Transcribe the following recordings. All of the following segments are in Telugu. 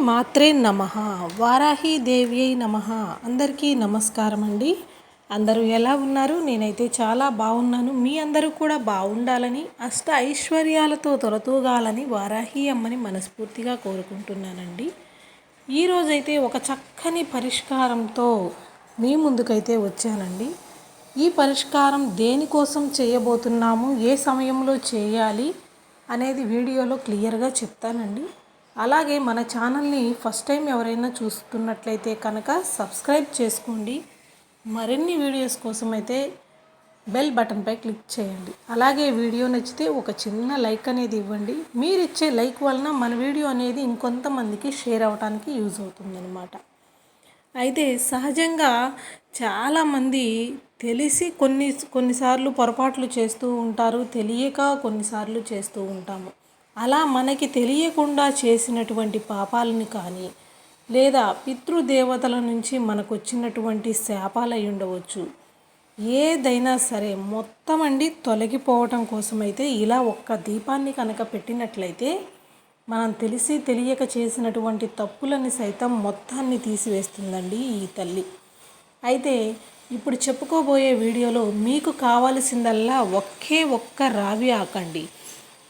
మాత్రే నమ. వారాహి దేవి నమ. అందరికీ నమస్కారం అండి. అందరూ ఎలా ఉన్నారు? నేనైతే చాలా బాగున్నాను. మీ అందరూ కూడా బాగుండాలని అష్ట ఐశ్వర్యాలతో తొలతూగాలని వారాహి అమ్మని మనస్ఫూర్తిగా కోరుకుంటున్నానండి. ఈరోజైతే ఒక చక్కని పరిష్కారంతో మీ ముందుకైతే వచ్చానండి. ఈ పరిష్కారం దేనికోసం చేయబోతున్నాము? ఏ సమయంలో చేయాలి? అనేది వీడియోలో క్లియర్గా చెప్తానండి. అలాగే మన ఛానల్ని ఫస్ట్ టైం ఎవరైనా చూస్తున్నట్లయితే కనుక సబ్స్క్రైబ్ చేసుకోండి. మరిన్ని వీడియోస్ కోసం అయితే బెల్ బటన్పై క్లిక్ చేయండి. అలాగే వీడియో నచ్చితే ఒక చిన్న లైక్ అనేది ఇవ్వండి. మీరు ఇచ్చే లైక్ వలన మన వీడియో అనేది ఇంకొంతమందికి షేర్ అవ్వడానికి యూజ్ అవుతుందన్నమాట. అయితే సహజంగా చాలామంది తెలిసి కొన్ని కొన్నిసార్లు పొరపాట్లు చేస్తూ ఉంటారు. తెలియక కొన్నిసార్లు చేస్తూ ఉంటాము. అలా మనకి తెలియకుండా చేసినటువంటి పాపాలని కానీ లేదా పితృదేవతల నుంచి మనకు వచ్చినటువంటి శాపాలు ఉండవచ్చు. ఏదైనా సరే మొత్తం అండి తొలగిపోవటం కోసమైతే ఇలా ఒక్క దీపాన్ని కనుక పెట్టినట్లయితే మనం తెలిసి తెలియక చేసినటువంటి తప్పులని సైతం మొత్తాన్ని తీసివేస్తుందండి ఈ తల్లి. అయితే ఇప్పుడు చెప్పుకోబోయే వీడియోలో మీకు కావలసిందల్లా ఒకే ఒక్క రావి ఆకండి.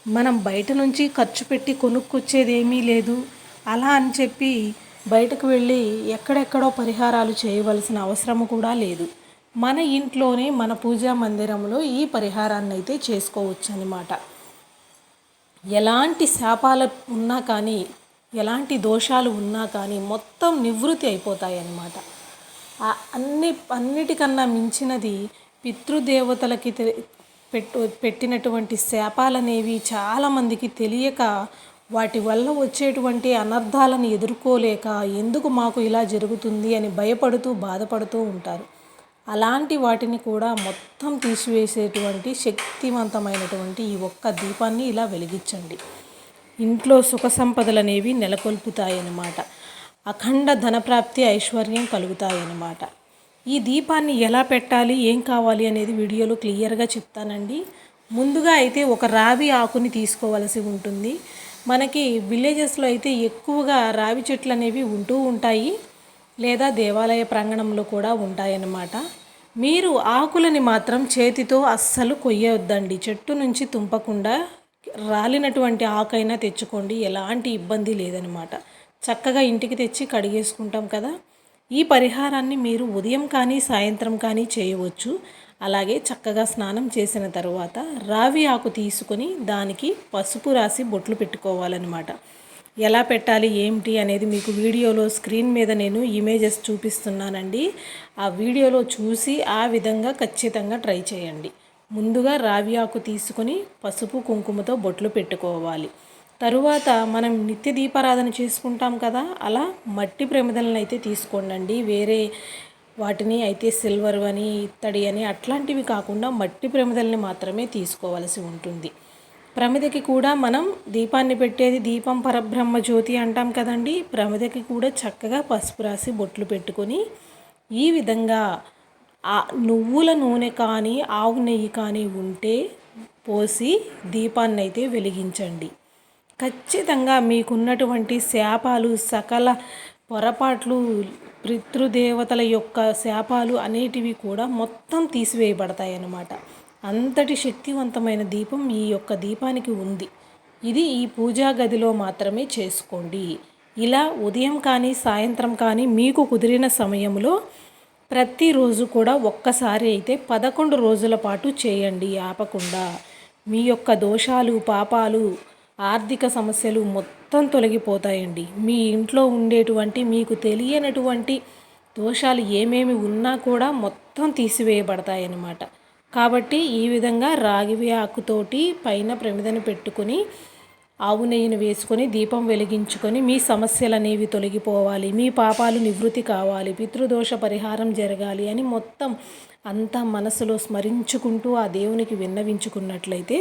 మనం బయట నుంచి ఖర్చు పెట్టి కొనుక్కొచ్చేది ఏమీ లేదు. అలా అని చెప్పి బయటకు వెళ్ళి ఎక్కడెక్కడో పరిహారాలు చేయవలసిన అవసరం కూడా లేదు. మన ఇంట్లోనే మన పూజా మందిరంలో ఈ పరిహారాన్ని అయితే చేసుకోవచ్చు అనమాట ఎలాంటి శాపాలు ఉన్నా కానీ ఎలాంటి దోషాలు ఉన్నా కానీ మొత్తం నివృత్తి అయిపోతాయి అన్నమాట అన్ని అన్నిటికన్నా మించినది పితృదేవతలకి పెట్టు పెట్టినటువంటి శాపాలనేవి చాలామందికి తెలియక వాటి వల్ల వచ్చేటువంటి అనర్థాలను ఎదుర్కోలేక ఎందుకు మాకు ఇలా జరుగుతుంది అని భయపడుతూ బాధపడుతూ ఉంటారు. అలాంటి వాటిని కూడా మొత్తం తీసివేసేటువంటి శక్తివంతమైనటువంటి ఈ ఒక్క దీపాన్ని ఇలా వెలిగించండి. ఇంట్లో సుఖ సంపదలు అనేవి నెలకొల్పుతాయన్నమాట. అఖండ ధనప్రాప్తి ఐశ్వర్యం కలుగుతాయన్నమాట. ఈ దీపాన్ని ఎలా పెట్టాలి ఏం కావాలి అనేది వీడియోలో క్లియర్గా చెప్తానండి. ముందుగా అయితే ఒక రావి ఆకుని తీసుకోవలసి ఉంటుంది. మనకి విలేజెస్లో అయితే ఎక్కువగా రావి చెట్లు అనేవి ఉంటూ ఉంటాయి. లేదా దేవాలయ ప్రాంగణంలో కూడా ఉంటాయన్నమాట. మీరు ఆకులని మాత్రం చేతితో అస్సలు కొయ్యొద్దండి. చెట్టు నుంచి తుంపకుండా రాలినటువంటి ఆకైనా తెచ్చుకోండి. ఎలాంటి ఇబ్బంది లేదనమాట చక్కగా ఇంటికి తెచ్చి కడిగేసుకుంటాం కదా. ఈ పరిహారాన్ని మీరు ఉదయం కానీ సాయంత్రం కానీ చేయవచ్చు. అలాగే చక్కగా స్నానం చేసిన తర్వాత రావి ఆకు తీసుకొని దానికి పసుపు రాసి బొట్లు పెట్టుకోవాలన్నమాట. ఎలా పెట్టాలి ఏమిటి అనేది మీకు వీడియోలో స్క్రీన్ మీద నేను ఇమేజెస్ చూపిస్తున్నానండి. ఆ వీడియోలో చూసి ఆ విధంగా ఖచ్చితంగా ట్రై చేయండి. ముందుగా రావి ఆకు తీసుకొని పసుపు కుంకుమతో బొట్లు పెట్టుకోవాలి. తరువాత మనం నిత్య దీపారాధన చేసుకుంటాం కదా అలా మట్టి ప్రమిదలను అయితే తీసుకోండి వేరే వాటిని అయితే సిల్వర్ అని ఇత్తడి అని అట్లాంటివి కాకుండా మట్టి ప్రమిదల్ని మాత్రమే తీసుకోవాల్సి ఉంటుంది. ప్రమిదకి కూడా మనం దీపాన్ని పెట్టేది దీపం పరబ్రహ్మ జ్యోతి అంటాం కదండి. ప్రమిదకి కూడా చక్కగా పసుపు రాసి బొట్లు పెట్టుకొని ఈ విధంగా నువ్వుల నూనె కానీ ఆవు నెయ్యి కానీ ఉంటే పోసి దీపాన్ని అయితే వెలిగించండి. ఖచ్చితంగా మీకున్నటువంటి శాపాలు సకల పొరపాట్లు పితృదేవతల యొక్క శాపాలు అనేటివి కూడా మొత్తం తీసివేయబడతాయి అన్నమాట అంతటి శక్తివంతమైన దీపం ఈ యొక్క దీపానికి ఉంది. ఇది ఈ పూజా గదిలో మాత్రమే చేసుకోండి. ఇలా ఉదయం కానీ సాయంత్రం కానీ మీకు కుదిరిన సమయంలో ప్రతిరోజు కూడా ఒక్కసారి అయితే పదకొండు రోజుల పాటు చేయండి ఆపకుండా. మీ యొక్క దోషాలు పాపాలు ఆర్థిక సమస్యలు మొత్తం తొలగిపోతాయండి. మీ ఇంట్లో ఉండేటువంటి మీకు తెలియనటువంటి దోషాలు ఏమేమి ఉన్నా కూడా మొత్తం తీసివేయబడతాయి అన్నమాట కాబట్టి ఈ విధంగా రాగివి ఆకుతోటి పైన ప్రమిదను పెట్టుకుని ఆవు నెయ్యిని వేసుకొని దీపం వెలిగించుకొని మీ సమస్యలు అనేవి తొలగిపోవాలి. మీ పాపాలు నివృత్తి కావాలి. పితృదోష పరిహారం జరగాలి అని మొత్తం అంతా మనసులో స్మరించుకుంటూ ఆ దేవునికి విన్నవించుకున్నట్లయితే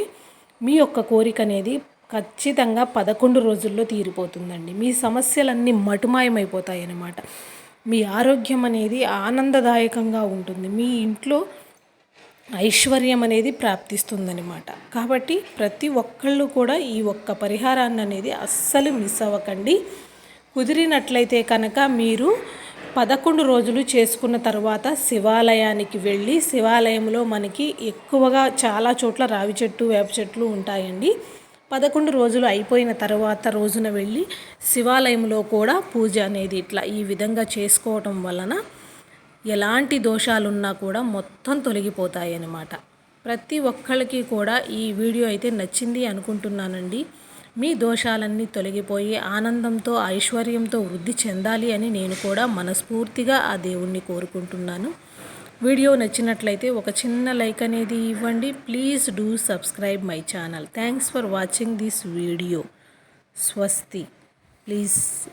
మీ యొక్క కోరిక అనేది ఖచ్చితంగా పదకొండు రోజుల్లో తీరిపోతుందండి. మీ సమస్యలన్నీ మటుమాయమైపోతాయి అన్నమాట మీ ఆరోగ్యం అనేది ఆనందదాయకంగా ఉంటుంది. మీ ఇంట్లో ఐశ్వర్యం అనేది ప్రాప్తిస్తుందనమాట కాబట్టి ప్రతి ఒక్కళ్ళు కూడా ఈ ఒక్క పరిహారాన్ని అనేది అస్సలు మిస్ అవ్వకండి. కుదిరినట్లయితే కనుక మీరు పదకొండు రోజులు చేసుకున్న తర్వాత శివాలయానికి వెళ్ళి శివాలయంలో మనకి ఎక్కువగా చాలా చోట్ల రావి చెట్టు వేప చెట్లు ఉంటాయండి. పదకొండు రోజులు అయిపోయిన తర్వాత రోజున వెళ్ళి శివాలయంలో కూడా పూజ అనేది ఇట్లా ఈ విధంగా చేసుకోవటం వలన ఎలాంటి దోషాలున్నా కూడా మొత్తం తొలగిపోతాయి అన్నమాట ప్రతి ఒక్కళ్ళకి కూడా ఈ వీడియో అయితే నచ్చింది అనుకుంటున్నానండి. మీ దోషాలన్నీ తొలగిపోయి ఆనందంతో ఐశ్వర్యంతో వృద్ధి చెందాలి అని నేను కూడా మనస్ఫూర్తిగా ఆ దేవుణ్ణి కోరుకుంటున్నాను. వీడియో నచ్చినట్లయితే ఒక చిన్న లైక్ అనేది ఇవ్వండి. Please do subscribe my channel. Thanks for watching this video. స్వస్తి. ప్లీజ్